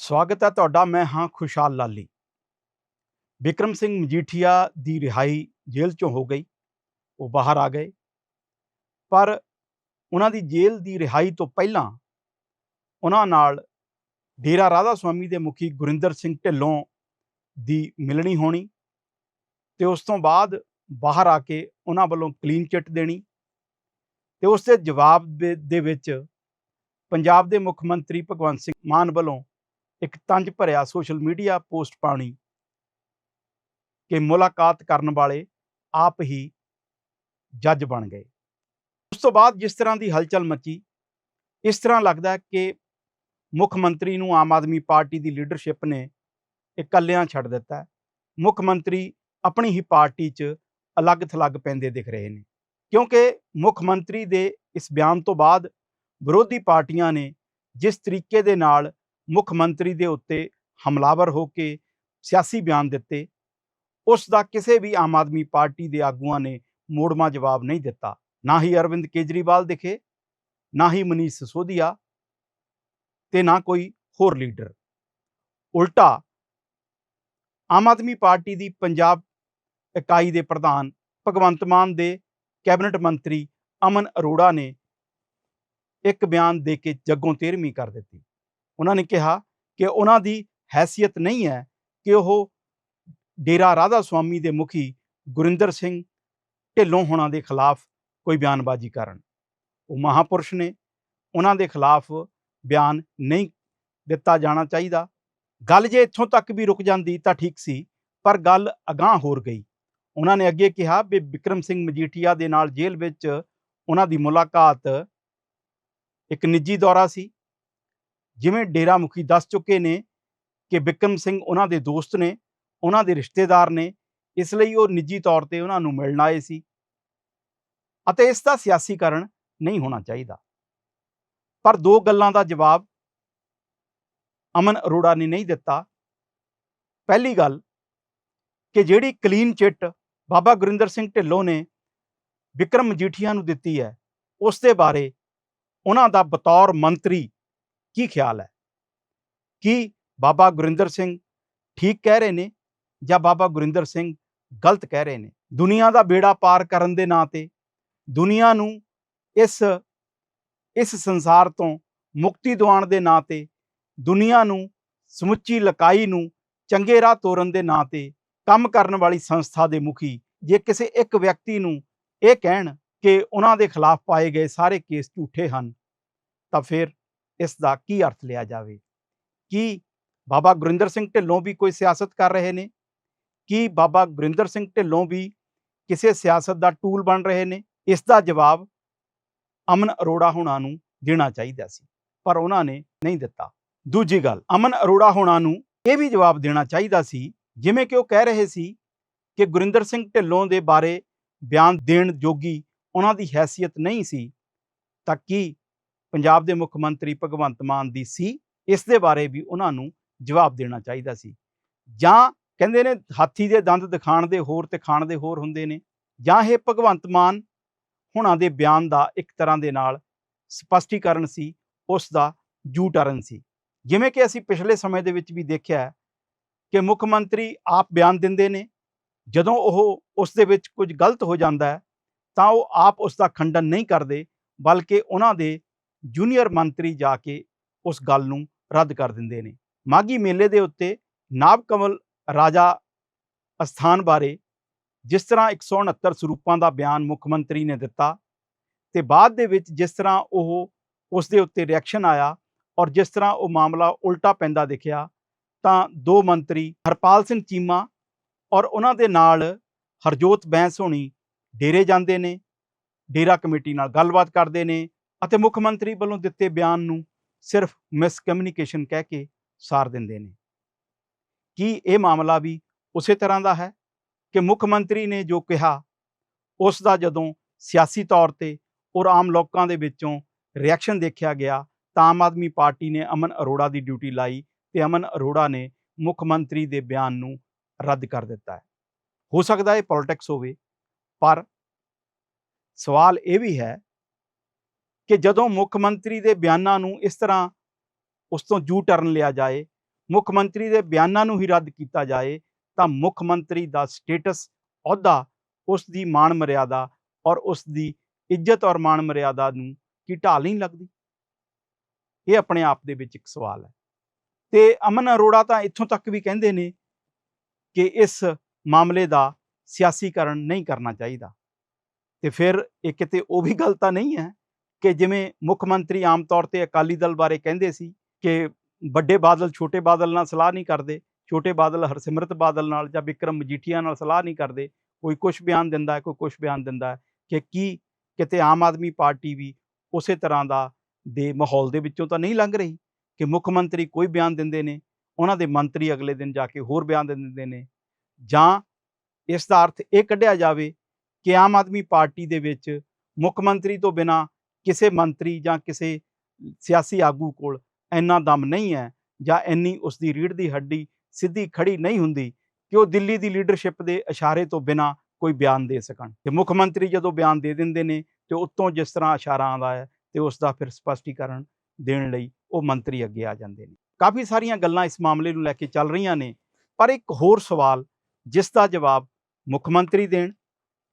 ਸਵਾਗਤ ਹੈ ਤੁਹਾਡਾ, ਮੈਂ ਹਾਂ ਖੁਸ਼ਹਾਲ ਲਾਲੀ। ਵਿਕਰਮ ਸਿੰਘ ਮਜੀਠੀਆ ਦੀ ਰਿਹਾਈ ਜੇਲ੍ਹ ਚੋਂ ਹੋ ਗਈ, ਉਹ ਬਾਹਰ ਆ ਗਏ। ਪਰ ਉਹਨਾਂ ਦੀ ਜੇਲ੍ਹ ਦੀ ਰਿਹਾਈ ਤੋਂ ਪਹਿਲਾਂ ਉਹਨਾਂ ਨਾਲ ਡੇਰਾ ਰਾਧਾ ਸੁਆਮੀ ਦੇ ਮੁਖੀ ਗੁਰਿੰਦਰ ਸਿੰਘ ਢਿੱਲੋਂ ਦੀ ਮਿਲਣੀ ਹੋਣੀ ਤੇ ਉਸ ਤੋਂ ਬਾਅਦ ਬਾਹਰ ਆ ਕੇ ਉਹਨਾਂ ਵੱਲੋਂ ਕਲੀਨ ਚਿੱਟ ਦੇਣੀ ਤੇ ਉਸ ਦੇ ਜਵਾਬ ਦੇ- ਦੇ ਵਿੱਚ ਪੰਜਾਬ ਦੇ ਮੁੱਖ ਮੰਤਰੀ ਭਗਵੰਤ ਸਿੰਘ ਮਾਨ ਵੱਲੋਂ ਇੱਕ ਤੰਜ ਭਰਿਆ ਸੋਸ਼ਲ ਮੀਡੀਆ ਪੋਸਟ ਪਾਉਣੀ ਕਿ ਮੁਲਾਕਾਤ ਕਰਨ ਵਾਲੇ ਆਪ ਹੀ ਜੱਜ ਬਣ ਗਏ। ਉਸ ਤੋਂ ਬਾਅਦ ਜਿਸ ਤਰ੍ਹਾਂ ਦੀ ਹਲਚਲ ਮੱਚੀ, ਇਸ ਤਰ੍ਹਾਂ ਲੱਗਦਾ ਕਿ ਮੁੱਖ ਮੰਤਰੀ ਨੂੰ ਆਮ ਆਦਮੀ ਪਾਰਟੀ ਦੀ ਲੀਡਰਸ਼ਿਪ ਨੇ ਇਕੱਲਿਆਂ ਛੱਡ ਦਿੱਤਾ ਮੁੱਖ ਮੰਤਰੀ ਆਪਣੀ ਹੀ ਪਾਰਟੀ 'ਚ ਅਲੱਗ ਥਲੱਗ ਪੈਂਦੇ ਦਿਖ ਰਹੇ ਨੇ। ਕਿਉਂਕਿ ਮੁੱਖ ਮੰਤਰੀ ਦੇ ਇਸ ਬਿਆਨ ਤੋਂ ਬਾਅਦ ਵਿਰੋਧੀ ਪਾਰਟੀਆਂ ਨੇ ਜਿਸ ਤਰੀਕੇ ਦੇ ਨਾਲ ਮੁੱਖ ਮੰਤਰੀ ਦੇ ਉੱਤੇ ਹਮਲਾਵਰ ਹੋ ਕੇ ਸਿਆਸੀ ਬਿਆਨ ਦਿੱਤੇ, ਉਸ ਦਾ ਕਿਸੇ ਵੀ ਆਮ ਆਦਮੀ ਪਾਰਟੀ ਦੇ ਆਗੂਆਂ ਨੇ ਮੋੜਮਾ ਜਵਾਬ ਨਹੀਂ ਦਿੱਤਾ। ਨਾ ਹੀ ਅਰਵਿੰਦ ਕੇਜਰੀਵਾਲ ਦਿਖੇ, ਨਾ ਹੀ ਮਨੀਸ਼ ਸਿਸੋਦੀਆ ਤੇ ਨਾ ਕੋਈ ਹੋਰ ਲੀਡਰ। ਉਲਟਾ, ਆਮ ਆਦਮੀ ਪਾਰਟੀ ਦੀ ਪੰਜਾਬ ਇਕਾਈ ਦੇ ਪ੍ਰਧਾਨ ਭਗਵੰਤ ਮਾਨ ਦੇ ਕੈਬਨਿਟ ਮੰਤਰੀ ਅਮਨ ਅਰੋੜਾ ਨੇ ਇੱਕ ਬਿਆਨ ਦੇ ਕੇ ਜੱਗੋਂ ਤੇਰਵੀਂ ਕਰ ਦਿੱਤੀ। ਉਹਨਾਂ ਨੇ ਕਿਹਾ ਕਿ ਉਹਨਾਂ ਦੀ ਹੈਸੀਅਤ ਨਹੀਂ ਹੈ ਕਿ ਉਹ ਡੇਰਾ ਰਾਧਾ ਸੁਆਮੀ ਦੇ ਮੁਖੀ ਗੁਰਿੰਦਰ ਸਿੰਘ ਢਿੱਲੋਂ ਹੋਣਾ ਦੇ ਖਿਲਾਫ ਕੋਈ ਬਿਆਨਬਾਜ਼ੀ ਕਰਨ। ਉਹ ਮਹਾਪੁਰਸ਼ ਨੇ। ਉਹਨਾਂ ਦੇ ਖਿਲਾਫ ਬਿਆਨ ਨਹੀਂ ਦਿੱਤਾ ਜਾਣਾ ਚਾਹੀਦਾ। ਗੱਲ ਜੇ ਇੱਥੋਂ ਤੱਕ ਵੀ ਰੁਕ ਜਾਂਦੀ ਤਾਂ ਠੀਕ ਸੀ, ਪਰ ਗੱਲ ਅਗਾਹ ਹੋਰ ਗਈ। ਉਹਨਾਂ ਨੇ ਅੱਗੇ ਕਿਹਾ ਵੀ ਵਿਕਰਮ ਸਿੰਘ ਮਜੀਠੀਆ ਦੇ ਨਾਲ ਜੇਲ੍ਹ ਵਿੱਚ ਉਹਨਾਂ ਦੀ ਮੁਲਾਕਾਤ ਇੱਕ ਨਿੱਜੀ ਦੌਰਾ ਸੀ। ਜਿਵੇਂ ਡੇਰਾ ਮੁਖੀ ਦੱਸ ਚੁੱਕੇ ਨੇ ਕਿ ਵਿਕਰਮ ਸਿੰਘ ਉਹਨਾਂ ਦੇ ਦੋਸਤ ਨੇ, ਉਹਨਾਂ ਦੇ ਰਿਸ਼ਤੇਦਾਰ ਨੇ, ਇਸ ਲਈ ਉਹ ਨਿੱਜੀ ਤੌਰ ਤੇ ਉਹਨਾਂ ਨੂੰ ਮਿਲਣ ਆਏ ਸੀ। ਅਤੇ ਇਸ ਦਾ ਸਿਆਸੀਕਰਨ ਨਹੀਂ ਹੋਣਾ ਚਾਹੀਦਾ। ਪਰ ਦੋ ਗੱਲਾਂ ਦਾ ਜਵਾਬ ਅਮਨ ਅਰੋੜਾ ਨੇ ਨਹੀਂ ਦਿੱਤਾ। ਪਹਿਲੀ ਗੱਲ ਕਿ ਜਿਹੜੀ ਕਲੀਨ ਚਿੱਟ ਬਾਬਾ ਗੁਰਿੰਦਰ ਸਿੰਘ ਢਿੱਲੋਂ ਨੇ ਵਿਕਰਮ ਮਜੀਠੀਆ ਨੂੰ ਦਿੱਤੀ ਹੈ, ਉਸ ਦੇ ਬਾਰੇ ਉਹਨਾਂ ਦਾ ਬਤੌਰ ਮੰਤਰੀ ਕੀ ਖਿਆਲ ਹੈ? ਕੀ ਬਾਬਾ ਗੁਰਿੰਦਰ ਸਿੰਘ ਠੀਕ ਕਹਿ ਰਹੇ ਨੇ ਜਾਂ ਬਾਬਾ ਗੁਰਿੰਦਰ ਸਿੰਘ ਗਲਤ ਕਹਿ ਰਹੇ ਨੇ? ਦੁਨੀਆ ਦਾ ਬੇੜਾ ਪਾਰ ਕਰਨ ਦੇ ਨਾਂ ਤੇ ਦੁਨੀਆ ਨੂੰ ਇਸ ਇਸ ਸੰਸਾਰ ਤੋਂ ਮੁਕਤੀ ਦਿਵਾਉਣ ਦੇ ਨਾਂ ਤੇ ਦੁਨੀਆ ਨੂੰ ਸਮੁੱਚੀ ਲਕਾਈ ਨੂੰ ਚੰਗੇ ਰਾਹ ਤੋਰਨ ਦੇ ਨਾਂ ਤੇ ਕੰਮ ਕਰਨ ਵਾਲੀ ਸੰਸਥਾ ਦੇ ਮੁਖੀ ਜੇ ਕਿਸੇ ਇੱਕ ਵਿਅਕਤੀ ਨੂੰ ਇਹ ਕਹਿਣ ਕਿ ਉਹਨਾਂ ਦੇ ਖਿਲਾਫ ਪਾਏ ਗਏ ਸਾਰੇ ਕੇਸ ਝੂਠੇ ਹਨ ਤਾਂ ਫਿਰ ਇਸ ਦਾ ਕੀ ਅਰਥ ਲਿਆ ਜਾਵੇ? ਕੀ ਬਾਬਾ ਗੁਰਿੰਦਰ ਸਿੰਘ ਢਿੱਲੋਂ ਵੀ ਕੋਈ ਸਿਆਸਤ ਕਰ ਰਹੇ ਨੇ? ਕੀ ਬਾਬਾ ਗੁਰਿੰਦਰ ਸਿੰਘ ਢਿੱਲੋਂ ਵੀ ਕਿਸੇ ਸਿਆਸਤ ਦਾ ਟੂਲ ਬਣ ਰਹੇ ਨੇ? ਇਸ ਦਾ ਜਵਾਬ ਅਮਨ ਅਰੋੜਾ ਹੋਣਾ ਨੂੰ ਦੇਣਾ ਚਾਹੀਦਾ ਸੀ, ਪਰ ਉਹਨਾਂ ਨੇ ਨਹੀਂ ਦਿੱਤਾ। ਦੂਜੀ ਗੱਲ, ਅਮਨ ਅਰੋੜਾ ਹੋਣਾ ਨੂੰ ਇਹ ਵੀ ਜਵਾਬ ਦੇਣਾ ਚਾਹੀਦਾ ਸੀ, ਜਿਵੇਂ ਕਿ ਉਹ ਕਹਿ ਰਹੇ ਸੀ ਕਿ ਗੁਰਿੰਦਰ ਸਿੰਘ ਢਿੱਲੋਂ ਦੇ ਬਾਰੇ ਬਿਆਨ ਦੇਣ ਜੋਗੀ ਉਹਨਾਂ ਦੀ ਹੈਸੀਅਤ ਨਹੀਂ ਸੀ, ਤਾਂ ਕੀ ਪੰਜਾਬ ਦੇ ਮੁੱਖ ਮੰਤਰੀ ਭਗਵੰਤ ਮਾਨ ਦੀ ਸੀ, ਇਸ ਦੇ ਬਾਰੇ ਵੀ ਉਹਨਾਂ ਨੂੰ ਜਵਾਬ ਦੇਣਾ ਚਾਹੀਦਾ ਸੀ। ਜਾਂ ਕਹਿੰਦੇ ਨੇ ਹਾਥੀ ਦੇ ਦੰਦ ਦਿਖਾਣ ਦੇ ਹੋਰ ਤੇ ਖਾਣ ਦੇ ਹੋਰ ਹੁੰਦੇ ਨੇ। ਜਾਂ ਇਹ ਭਗਵੰਤ ਮਾਨ ਹੁਣਾਂ ਦੇ ਬਿਆਨ ਦਾ ਇੱਕ ਤਰ੍ਹਾਂ ਦੇ ਨਾਲ ਸਪਸ਼ਟੀਕਰਨ ਸੀ, ਉਸ ਦਾ ਜੂ ਟਰਨ ਸੀ। ਜਿਵੇਂ ਕਿ ਅਸੀਂ ਪਿਛਲੇ ਸਮੇਂ ਦੇ ਵਿੱਚ ਵੀ ਦੇਖਿਆ ਕਿ ਮੁੱਖ ਮੰਤਰੀ ਆਪ ਬਿਆਨ ਦਿੰਦੇ ਨੇ, ਜਦੋਂ ਉਹ ਉਸ ਦੇ ਵਿੱਚ ਕੁਝ ਗਲਤ ਹੋ ਜਾਂਦਾ ਹੈ, ਤਾਂ ਉਹ ਆਪ ਉਸ ਦਾ ਖੰਡਨ ਨਹੀਂ ਕਰਦੇ, ਬਲਕਿ ਉਹਨਾਂ ਦੇ ਜੂਨੀਅਰ ਮੰਤਰੀ ਜਾ ਕੇ ਉਸ ਗੱਲ ਨੂੰ ਰੱਦ ਕਰ ਦਿੰਦੇ ਨੇ। ਮਾਗੀ ਮੇਲੇ ਦੇ ਉੱਤੇ ਨਾਭ ਕਮਲ ਰਾਜਾ ਅਸਥਾਨ ਬਾਰੇ ਜਿਸ ਤਰ੍ਹਾਂ 169 ਸਰੂਪਾਂ ਦਾ ਬਿਆਨ ਮੁੱਖ ਮੰਤਰੀ ਨੇ ਦਿੱਤਾ ਤੇ ਬਾਅਦ ਦੇ ਵਿੱਚ ਜਿਸ ਤਰ੍ਹਾਂ ਉਹ ਉਸ ਦੇ ਉੱਤੇ ਰਿਐਕਸ਼ਨ ਆਇਆ ਔਰ ਜਿਸ ਤਰ੍ਹਾਂ ਉਹ ਮਾਮਲਾ ਉਲਟਾ ਪੈਂਦਾ ਦਿਖਿਆ ਤਾਂ ਦੋ ਮੰਤਰੀ ਹਰਪਾਲ ਸਿੰਘ ਚੀਮਾ ਔਰ ਉਹਨਾਂ ਦੇ ਨਾਲ ਹਰਜੋਤ ਬੈਂਸ ਹੋਣੀ ਡੇਰੇ ਜਾਂਦੇ ਨੇ, ਡੇਰਾ ਕਮੇਟੀ ਨਾਲ ਗੱਲਬਾਤ ਕਰਦੇ ਨੇ ਅਤੇ ਮੁੱਖ ਮੰਤਰੀ ਵੱਲੋਂ ਦਿੱਤੇ ਬਿਆਨ ਨੂੰ ਸਿਰਫ ਮਿਸਕਮਿਊਨੀਕੇਸ਼ਨ ਕਹਿ ਕੇ ਸਾਰ ਦਿੰਦੇ ਨੇ। ਕੀ ਇਹ ਮਾਮਲਾ ਵੀ ਉਸੇ ਤਰ੍ਹਾਂ ਦਾ ਹੈ ਕਿ ਮੁੱਖ ਮੰਤਰੀ ਨੇ ਜੋ ਕਿਹਾ, ਉਸ ਦਾ ਜਦੋਂ ਸਿਆਸੀ ਤੌਰ ਤੇ ਔਰ ਆਮ ਲੋਕਾਂ ਦੇ ਵਿੱਚੋਂ ਰਿਐਕਸ਼ਨ ਦੇਖਿਆ ਗਿਆ, ਤਾਂ ਆਮ ਆਦਮੀ ਪਾਰਟੀ ਨੇ ਅਮਨ ਅਰੋੜਾ ਦੀ ਡਿਊਟੀ ਲਾਈ ਤੇ ਅਮਨ ਅਰੋੜਾ ਨੇ ਮੁੱਖ ਮੰਤਰੀ ਦੇ ਬਿਆਨ ਨੂੰ ਰੱਦ ਕਰ ਦਿੱਤਾ ਹੈ। ਹੋ ਸਕਦਾ ਇਹ ਪੋਲਿਟਿਕਸ ਹੋਵੇ, ਪਰ ਸਵਾਲ ਇਹ ਵੀ ਹੈ ਕਿ ਜਦੋਂ ਮੁੱਖ ਮੰਤਰੀ ਦੇ ਬਿਆਨਾਂ ਨੂੰ ਇਸ ਤਰ੍ਹਾਂ ਉਸ ਤੋਂ ਜੂ ਟਰਨ ਲਿਆ ਜਾਏ, ਮੁੱਖ ਮੰਤਰੀ ਦੇ ਬਿਆਨਾਂ ਨੂੰ ਹੀ ਰੱਦ ਕੀਤਾ ਜਾਏ, ਤਾਂ ਮੁੱਖ ਮੰਤਰੀ ਦਾ ਸਟੇਟਸ ਅਹੁਦਾ ਉਸ ਦੀ ਮਾਣ ਮਰਿਆਦਾ ਔਰ ਉਸ ਦੀ ਇੱਜ਼ਤ ਔਰ ਮਾਣ ਮਰਿਆਦਾ ਨੂੰ ਕੀ ਢਾਲ ਨਹੀਂ ਲੱਗਦੀ? ਇਹ ਆਪਣੇ ਆਪ ਦੇ ਵਿੱਚ ਇੱਕ ਸਵਾਲ ਹੈ। ਤੇ ਅਮਨ ਅਰੋੜਾ ਤਾਂ ਇੱਥੋਂ ਤੱਕ ਵੀ ਕਹਿੰਦੇ ਨੇ ਕਿ ਇਸ ਮਾਮਲੇ ਦਾ ਸਿਆਸੀਕਰਨ ਨਹੀਂ ਕਰਨਾ ਚਾਹੀਦਾ। ਤੇ ਫਿਰ ਇਹ ਕਿਤੇ ਉਹ ਵੀ ਗੱਲ ਤਾਂ ਨਹੀਂ ਹੈ। ਕਿ ਜਿਵੇਂ ਮੁੱਖ ਮੰਤਰੀ ਆਮ ਤੌਰ ਤੇ ਅਕਾਲੀ ਦਲ ਬਾਰੇ ਕਹਿੰਦੇ ਸੀ ਕਿ ਵੱਡੇ ਬਾਦਲ ਛੋਟੇ ਬਾਦਲ ਨਾਲ ਸਲਾਹ ਨਹੀਂ ਕਰਦੇ, ਛੋਟੇ ਬਾਦਲ ਹਰਸਿਮਰਤ ਬਾਦਲ ਨਾਲ ਜਾਂ ਵਿਕਰਮ ਮਜੀਠੀਆ ਨਾਲ ਸਲਾਹ ਨਹੀਂ ਕਰਦੇ, ਕੋਈ ਕੁਝ ਬਿਆਨ ਦਿੰਦਾ ਹੈ, ਕੋਈ ਕੁਝ ਬਿਆਨ ਦਿੰਦਾ ਹੈ, ਕਿ ਕੀ ਕਿਤੇ ਆਮ ਆਦਮੀ ਪਾਰਟੀ ਵੀ ਉਸੇ ਤਰ੍ਹਾਂ ਦਾ ਦੇ ਮਾਹੌਲ ਦੇ ਵਿੱਚੋਂ ਤਾਂ ਨਹੀਂ ਲੰਘ ਰਹੀ ਕਿ ਮੁੱਖ ਮੰਤਰੀ ਕੋਈ ਬਿਆਨ ਦਿੰਦੇ ਨੇ, ਉਹਨਾਂ ਦੇ ਮੰਤਰੀ ਅਗਲੇ ਦਿਨ ਜਾ ਕੇ ਹੋਰ ਬਿਆਨ ਦੇ ਦਿੰਦੇ ਨੇ, ਜਾਂ ਇਸ ਦਾ ਅਰਥ ਇਹ ਕੱਢਿਆ ਜਾਵੇ ਕਿ ਆਮ ਆਦਮੀ ਪਾਰਟੀ ਦੇ ਵਿੱਚ ਮੁੱਖ ਮੰਤਰੀ ਤੋਂ ਬਿਨਾ ਕਿਸੇ ਮੰਤਰੀ ਜਾਂ ਕਿਸੇ ਸਿਆਸੀ ਆਗੂ ਕੋਲ ਇੰਨਾ ਦਮ ਨਹੀਂ ਹੈ ਜਾਂ ਇੰਨੀ ਉਸ ਦੀ ਰੀੜ ਦੀ ਹੱਡੀ ਸਿੱਧੀ ਖੜੀ ਨਹੀਂ ਹੁੰਦੀ ਕਿ ਉਹ ਦਿੱਲੀ ਦੀ ਲੀਡਰਸ਼ਿਪ ਦੇ ਇਸ਼ਾਰੇ ਤੋਂ ਬਿਨਾ ਕੋਈ ਬਿਆਨ ਦੇ ਸਕਣ। ਤੇ ਮੁੱਖ ਮੰਤਰੀ ਜਦੋਂ ਬਿਆਨ ਦੇ ਦਿੰਦੇ ਨੇ ਤੇ ਉੱਤੋਂ ਜਿਸ ਤਰ੍ਹਾਂ ਇਸ਼ਾਰਾ ਆਉਂਦਾ ਹੈ ਤੇ ਉਸ ਦਾ ਫਿਰ ਸਪਸ਼ਟੀਕਰਨ ਦੇਣ ਲਈ ਉਹ ਮੰਤਰੀ ਅੱਗੇ ਆ ਜਾਂਦੇ ਨੇ। ਕਾਫੀ ਸਾਰੀਆਂ ਗੱਲਾਂ ਇਸ ਮਾਮਲੇ ਨੂੰ ਲੈ ਕੇ ਚੱਲ ਰਹੀਆਂ ਨੇ, ਪਰ ਇੱਕ ਹੋਰ ਸਵਾਲ ਜਿਸ ਦਾ ਜਵਾਬ ਮੁੱਖ ਮੰਤਰੀ ਦੇਣ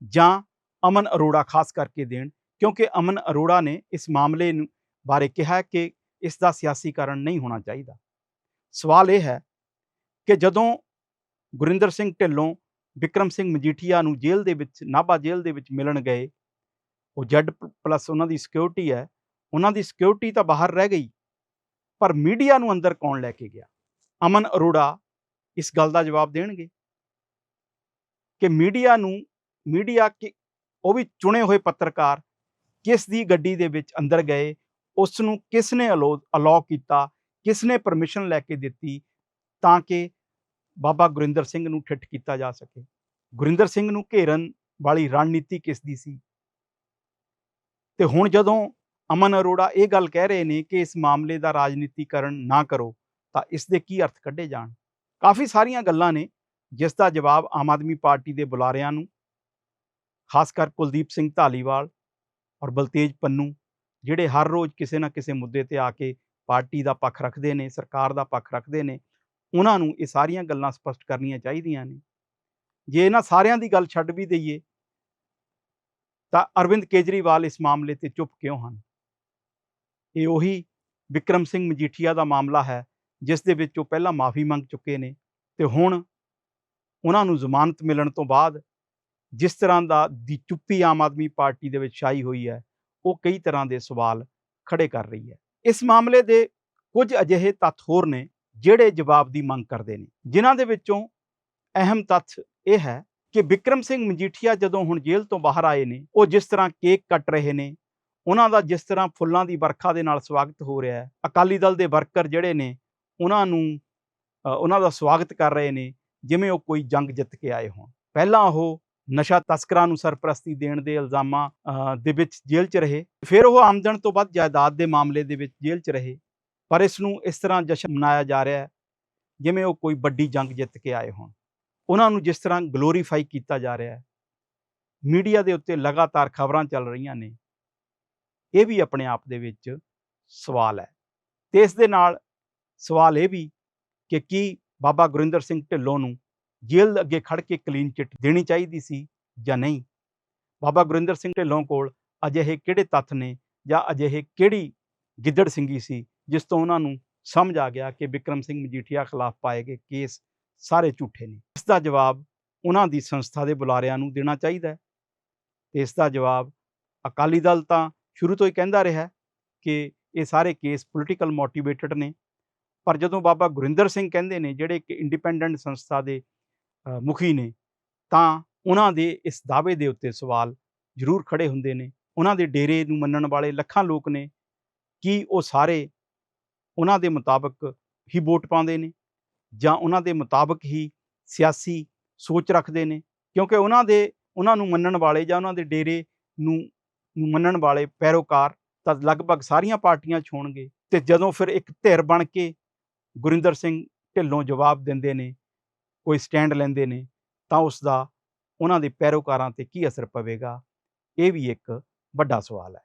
ਜਾਂ ਅਮਨ ਅਰੋੜਾ ਖਾਸ ਕਰਕੇ ਦੇਣ ਕਿਉਂਕਿ ਅਮਨ ਅਰੋੜਾ ਨੇ ਇਸ ਮਾਮਲੇ ਨੂੰ ਬਾਰੇ ਕਿਹਾ ਕਿ ਇਸ ਦਾ ਸਿਆਸੀਕਰਨ ਨਹੀਂ ਹੋਣਾ ਚਾਹੀਦਾ। ਸਵਾਲ ਇਹ ਹੈ ਕਿ ਜਦੋਂ ਗੁਰਿੰਦਰ ਸਿੰਘ ਢਿੱਲੋਂ ਵਿਕਰਮ ਸਿੰਘ ਮਜੀਠੀਆ ਨੂੰ ਜੇਲ੍ਹ ਦੇ ਵਿੱਚ, ਨਾਭਾ ਜੇਲ੍ਹ ਦੇ ਵਿੱਚ ਮਿਲਣ ਗਏ, ਉਹ ਜੈਡ ਪਲੱਸ ਉਹਨਾਂ ਦੀ ਸਿਕਿਉਰਿਟੀ ਹੈ, ਉਹਨਾਂ ਦੀ ਸਿਕਿਉਰਿਟੀ ਤਾਂ ਬਾਹਰ ਰਹਿ ਗਈ, ਪਰ ਮੀਡੀਆ ਨੂੰ ਅੰਦਰ ਕੌਣ ਲੈ ਕੇ ਗਿਆ? ਅਮਨ ਅਰੋੜਾ ਇਸ ਗੱਲ ਦਾ ਜਵਾਬ ਦੇਣਗੇ। ਕਿ ਮੀਡੀਆ ਨੂੰ, ਮੀਡੀਆ ਕਿ, ਉਹ ਵੀ ਚੁਣੇ ਹੋਏ ਪੱਤਰਕਾਰ ਕਿਸ ਦੀ ਗੱਡੀ ਦੇ ਵਿੱਚ ਅੰਦਰ ਗਏ ਉਸ ਨੂੰ ਕਿਸ ਨੇ ਅਲੋ ਅਲਾਉ ਕੀਤਾ, ਕਿਸ ਨੇ ਪਰਮਿਸ਼ਨ ਲੈ ਕੇ ਦਿੱਤੀ ਤਾਂ ਕਿ ਬਾਬਾ ਗੁਰਿੰਦਰ ਸਿੰਘ ਨੂੰ ਠਿੱਠ ਕੀਤਾ ਜਾ ਸਕੇ। ਗੁਰਿੰਦਰ ਸਿੰਘ ਨੂੰ ਘੇਰਨ ਵਾਲੀ ਰਣਨੀਤੀ ਕਿਸ ਦੀ ਸੀ? ਤੇ ਹੁਣ ਜਦੋਂ ਅਮਨ ਅਰੋੜਾ ਇਹ ਗੱਲ ਕਹਿ ਰਹੇ ਨੇ ਕਿ ਇਸ ਮਾਮਲੇ ਦਾ ਰਾਜਨੀਤੀਕਰਨ ਨਾ ਕਰੋ, ਤਾਂ ਇਸ ਦੇ ਕੀ ਅਰਥ ਕੱਢੇ ਜਾਣ? ਕਾਫੀ ਸਾਰੀਆਂ ਗੱਲਾਂ ਨੇ, ਜਿਸ ਦਾ ਜਵਾਬ ਆਮ ਆਦਮੀ ਪਾਰਟੀ ਦੇ ਬੁਲਾਰਿਆਂ ਨੂੰ, ਖਾਸ ਕਰ ਕੁਲਦੀਪ ਸਿੰਘ ਧਾਲੀਵਾਲ ਔਰ ਬਲਤੇਜ ਪੰਨੂ, ਜਿਹੜੇ ਹਰ ਰੋਜ਼ ਕਿਸੇ ਨਾ ਕਿਸੇ ਮੁੱਦੇ ਤੇ ਆ ਕੇ ਪਾਰਟੀ ਦਾ ਪੱਖ ਰੱਖਦੇ ਨੇ, ਸਰਕਾਰ ਦਾ ਪੱਖ ਰੱਖਦੇ ਨੇ, ਉਹਨਾਂ ਨੂੰ ਇਹ ਸਾਰੀਆਂ ਗੱਲਾਂ ਸਪਸ਼ਟ ਕਰਨੀਆਂ ਚਾਹੀਦੀਆਂ ਨੇ। ਜੇ ਇਹਨਾਂ ਸਾਰਿਆਂ ਦੀ ਗੱਲ ਛੱਡ ਵੀ ਦਈਏ, ਤਾਂ ਅਰਵਿੰਦ ਕੇਜਰੀਵਾਲ ਇਸ ਮਾਮਲੇ ਤੇ ਚੁੱਪ ਕਿਉਂ ਹਨ? ਇਹ ਉਹੀ ਵਿਕਰਮ ਸਿੰਘ ਮਜੀਠੀਆ ਦਾ ਮਾਮਲਾ ਹੈ, ਜਿਸ ਦੇ ਵਿੱਚ ਉਹ ਪਹਿਲਾਂ ਮਾਫੀ ਮੰਗ ਚੁੱਕੇ ਨੇ ਤੇ ਹੁਣ ਉਹਨਾਂ ਨੂੰ ਜ਼ਮਾਨਤ ਮਿਲਣ ਤੋਂ ਬਾਅਦ ਜਿਸ ਤਰ੍ਹਾਂ ਦਾ ਦੀ ਚੁੱਪੀ ਆਮ ਆਦਮੀ ਪਾਰਟੀ ਦੇ ਵਿੱਚ ਛਾਈ ਹੋਈ ਹੈ, ਉਹ ਕਈ ਤਰ੍ਹਾਂ ਦੇ ਸਵਾਲ ਖੜੇ ਕਰ ਰਹੀ ਹੈ। ਇਸ ਮਾਮਲੇ ਦੇ ਕੁਝ ਅਜਿਹੇ ਤੱਥ ਹੋਰ ਨੇ ਜਿਹੜੇ ਜਵਾਬ ਦੀ ਮੰਗ ਕਰਦੇ ਨੇ। ਜਿਨ੍ਹਾਂ ਦੇ ਵਿੱਚੋਂ ਅਹਿਮ ਤੱਥ ਇਹ ਹੈ ਕਿ ਵਿਕਰਮ ਸਿੰਘ ਮਜੀਠੀਆ ਜਦੋਂ ਹੁਣ ਜੇਲ੍ਹ ਤੋਂ ਬਾਹਰ ਆਏ ਨੇ, ਉਹ ਜਿਸ ਤਰ੍ਹਾਂ ਕੇਕ ਕੱਟ ਰਹੇ ਨੇ, ਉਹਨਾਂ ਦਾ ਜਿਸ ਤਰ੍ਹਾਂ ਫੁੱਲਾਂ ਦੀ ਵਰਖਾ ਦੇ ਨਾਲ ਸਵਾਗਤ ਹੋ ਰਿਹਾ ਹੈ, ਅਕਾਲੀ ਦਲ ਦੇ ਵਰਕਰ ਜਿਹੜੇ ਨੇ, ਉਹਨਾਂ ਨੂੰ ਉਹਨਾਂ ਦਾ ਸਵਾਗਤ ਕਰ ਰਹੇ ਨੇ, ਜਿਵੇਂ ਉਹ ਕੋਈ ਜੰਗ ਜਿੱਤ ਕੇ ਆਏ ਹੋਣ। ਪਹਿਲਾਂ ਉਹ ਨਸ਼ਾ ਤਸਕਰਾਂ ਨੂੰ ਸਰਪ੍ਰਸਤੀ ਦੇਣ ਦੇ ਇਲਜ਼ਾਮਾਂ ਦੇ ਵਿੱਚ ਜੇਲ੍ਹ 'ਚ ਰਹੇ। ਫਿਰ ਉਹ ਆਮਦਨ ਤੋਂ ਵੱਧ ਜਾਇਦਾਦ ਦੇ ਮਾਮਲੇ ਦੇ ਵਿੱਚ ਜੇਲ੍ਹ 'ਚ ਰਹੇ। ਪਰ ਇਸ ਨੂੰ ਇਸ ਤਰ੍ਹਾਂ ਜਸ਼ਨ ਮਨਾਇਆ ਜਾ ਰਿਹਾ ਹੈ, ਜਿਵੇਂ ਉਹ ਕੋਈ ਵੱਡੀ ਜੰਗ ਜਿੱਤ ਕੇ ਆਏ ਹੋਣ। ਉਹਨਾਂ ਨੂੰ ਜਿਸ ਤਰ੍ਹਾਂ ਗਲੋਰੀਫਾਈ ਕੀਤਾ ਜਾ ਰਿਹਾ ਹੈ, ਮੀਡੀਆ ਦੇ ਉੱਤੇ ਲਗਾਤਾਰ ਖਬਰਾਂ ਚੱਲ ਰਹੀਆਂ ਨੇ, ਇਹ ਵੀ ਆਪਣੇ ਆਪ ਦੇ ਵਿੱਚ ਸਵਾਲ ਹੈ। ਤੇ ਇਸ ਦੇ ਨਾਲ ਸਵਾਲ ਇਹ ਵੀ ਕਿ ਕੀ ਬਾਬਾ ਗੁਰਿੰਦਰ ਸਿੰਘ ਢਿੱਲੋਂ ਨੂੰ ਜੇਲ੍ਹ ਅੱਗੇ ਖੜ ਕੇ ਕਲੀਨ ਚਿੱਟ ਦੇਣੀ ਚਾਹੀਦੀ ਸੀ ਜਾਂ ਨਹੀਂ? ਬਾਬਾ ਗੁਰਿੰਦਰ ਸਿੰਘ ਢਿੱਲੋਂ ਕੋਲ ਅਜਿਹੇ ਕਿਹੜੇ ਤੱਥ ਨੇ ਜਾਂ ਅਜਿਹੇ ਕਿਹੜੀ ਗਿੱਦੜ ਸਿੰਘੀ ਸੀ ਜਿਸ ਤੋਂ ਉਹਨਾਂ ਨੂੰ ਸਮਝ ਆ ਗਿਆ ਕਿ ਵਿਕਰਮ ਸਿੰਘ ਮਜੀਠੀਆ ਖਿਲਾਫ ਪਾਏ ਗਏ ਕੇਸ ਸਾਰੇ ਝੂਠੇ ਨੇ? ਇਸ ਦਾ ਜਵਾਬ ਉਹਨਾਂ ਦੀ ਸੰਸਥਾ ਦੇ ਬੁਲਾਰਿਆਂ ਨੂੰ ਦੇਣਾ ਚਾਹੀਦਾ ਹੈ। ਤੇ ਇਸ ਦਾ ਜਵਾਬ ਅਕਾਲੀ ਦਲ ਤਾਂ ਸ਼ੁਰੂ ਤੋਂ ਹੀ ਕਹਿੰਦਾ ਰਿਹਾ ਕਿ ਇਹ ਸਾਰੇ ਕੇਸ ਪੋਲੀਟੀਕਲ ਮੋਟੀਵੇਟਡ ਨੇ। ਪਰ ਜਦੋਂ ਬਾਬਾ ਗੁਰਿੰਦਰ ਸਿੰਘ ਕਹਿੰਦੇ ਨੇ ਜਿਹੜੇ ਇੱਕ ਇੰਡੀਪੈਂਡੈਂਟ ਸੰਸਥਾ ਦੇ ਮੁਖੀ ਨੇ, ਤਾਂ ਉਹਨਾਂ ਦੇ ਇਸ ਦਾਅਵੇ ਦੇ ਉੱਤੇ ਸਵਾਲ ਜ਼ਰੂਰ ਖੜੇ ਹੁੰਦੇ ਨੇ। ਉਹਨਾਂ ਦੇ ਡੇਰੇ ਨੂੰ ਮੰਨਣ ਵਾਲੇ ਲੱਖਾਂ ਲੋਕ ਨੇ ਕੀ ਉਹ ਸਾਰੇ ਉਹਨਾਂ ਦੇ ਮੁਤਾਬਕ ਹੀ ਵੋਟ ਪਾਉਂਦੇ ਨੇ ਜਾਂ ਉਹਨਾਂ ਦੇ ਮੁਤਾਬਕ ਹੀ ਸਿਆਸੀ ਸੋਚ ਰੱਖਦੇ ਨੇ। ਕਿਉਂਕਿ ਉਹਨਾਂ ਦੇ, ਉਹਨਾਂ ਨੂੰ ਮੰਨਣ ਵਾਲੇ ਜਾਂ ਉਹਨਾਂ ਦੇ ਡੇਰੇ ਨੂੰ ਨੂੰ ਮੰਨਣ ਵਾਲੇ ਪੈਰੋਕਾਰ ਤਾਂ ਲਗਭਗ ਸਾਰੀਆਂ ਪਾਰਟੀਆਂ 'ਚ ਹੋਣਗੇ ਤੇ ਜਦੋਂ ਫਿਰ ਇੱਕ ਧਿਰ ਬਣ ਕੇ ਗੁਰਿੰਦਰ ਸਿੰਘ ਢਿੱਲੋਂ ਜਵਾਬ ਦਿੰਦੇ ਨੇ ਕੋਈ ਸਟੈਂਡ ਲੈਂਦੇ ਨੇ, ਤਾਂ ਉਸ ਦਾ ਉਹਨਾਂ ਦੇ ਪੈਰੋਕਾਰਾਂ ਤੇ ਕੀ ਅਸਰ ਪਵੇਗਾ? ਇਹ ਵੀ ਇੱਕ ਵੱਡਾ ਸਵਾਲ ਹੈ।